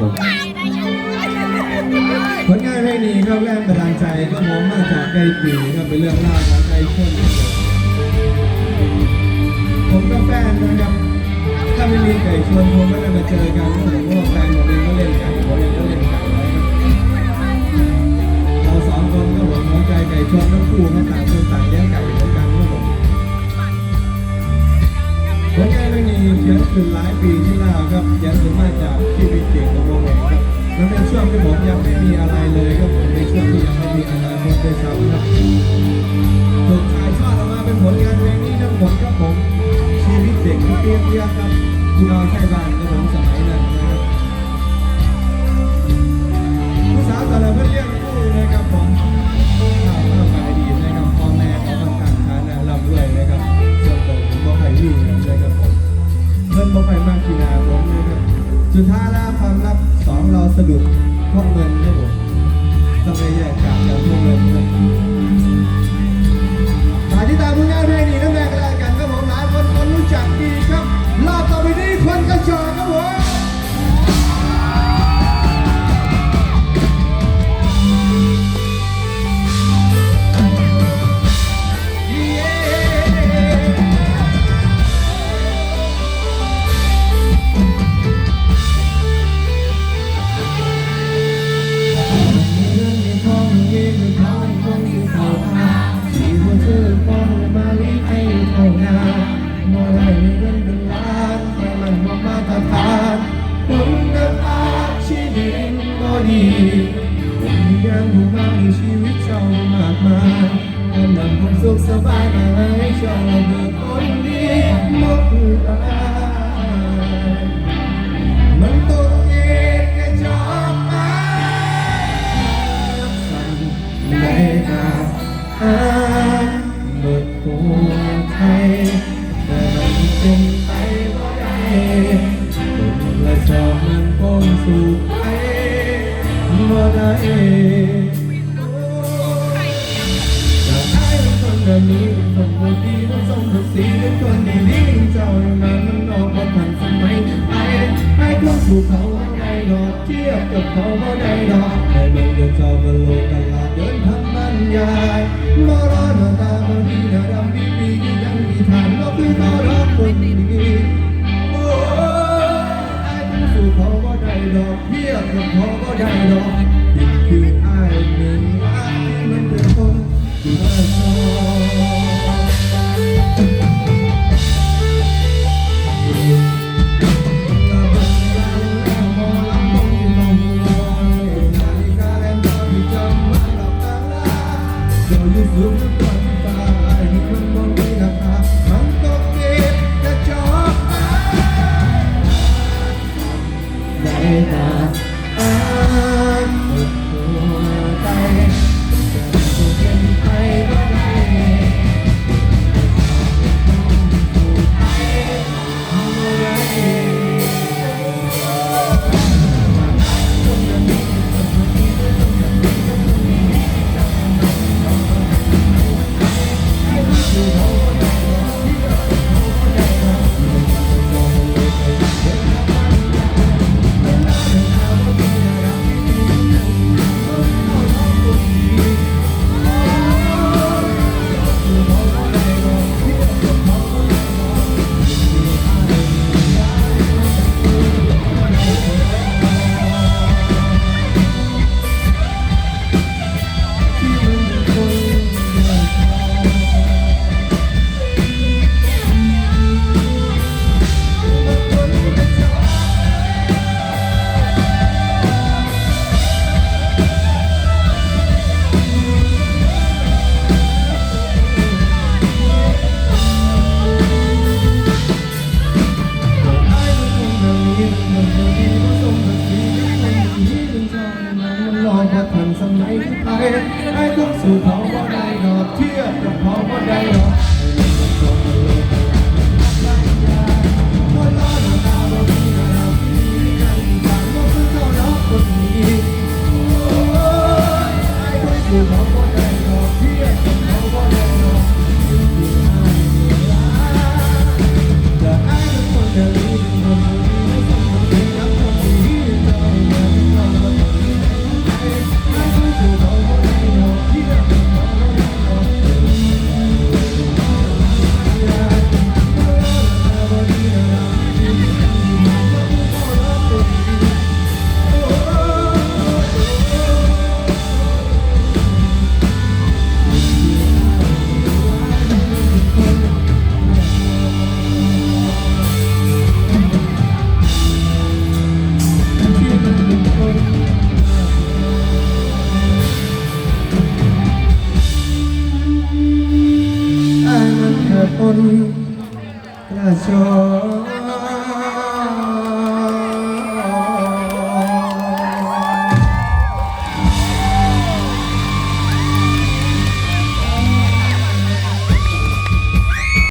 ผมผลงานเพลงนี้ก็แรงบันดาลใจก็มอมาจากไก่ปีก็เป็นเรื่องเล่าวของไก่ชนผมก็แฟนนะครับถ้าไม่มีไก่ชนผมไม่ได้มาเจอกันเพราะผมว่าแฟนผมเองก็เล่นไก่ผมเองก็เล่นไก่ไว้เราสองคนก็ผมหัวใจไก่ชนทั้งคู่ก็ต่างคนต่าง เขียนขึ้นหลายปีที่แล้วครับเขียนขึ้นมาจากชีวิตจริงของผมเองครับแล้วในช่วงที่ผมยังไม่มีอะไรเลย สุดท้ายแล้วความลับสองเราสรุปเพราะเงิน ความสุขสบายมาให้เจ้าเบิกคนดีหมดตามันต้องเย็นกระจอกมาสั่นในกาอ่านบทหัวไทยแต่มันเป็นไปบ่ได้คนละจอมันพ้นสู่ไปบ่ได้ เป็นคนแบบนี้เป็นคนบ่ดีบ่สมศักดิ์ศรีเป็นคนดีๆเจ้าอย่างนั้นมันออกมาทันสมัยไอ้ไอ้คนสู่เขาบ่ได้ดอกเทียบกับเขาบ่ได้ดอกแต่เบิ่งเดี๋ยวเจ้ามาโลกตลาดเดินทางบรรยายบ่รอหน้าตาบ่ดีหน้าดำปีปีก็ยังมีทางบ่คือเขารักคนดีโอ้ไอ้คนสู่เขาบ่ได้ดอกเทียบกับเขาบ่ได้ดอก ไ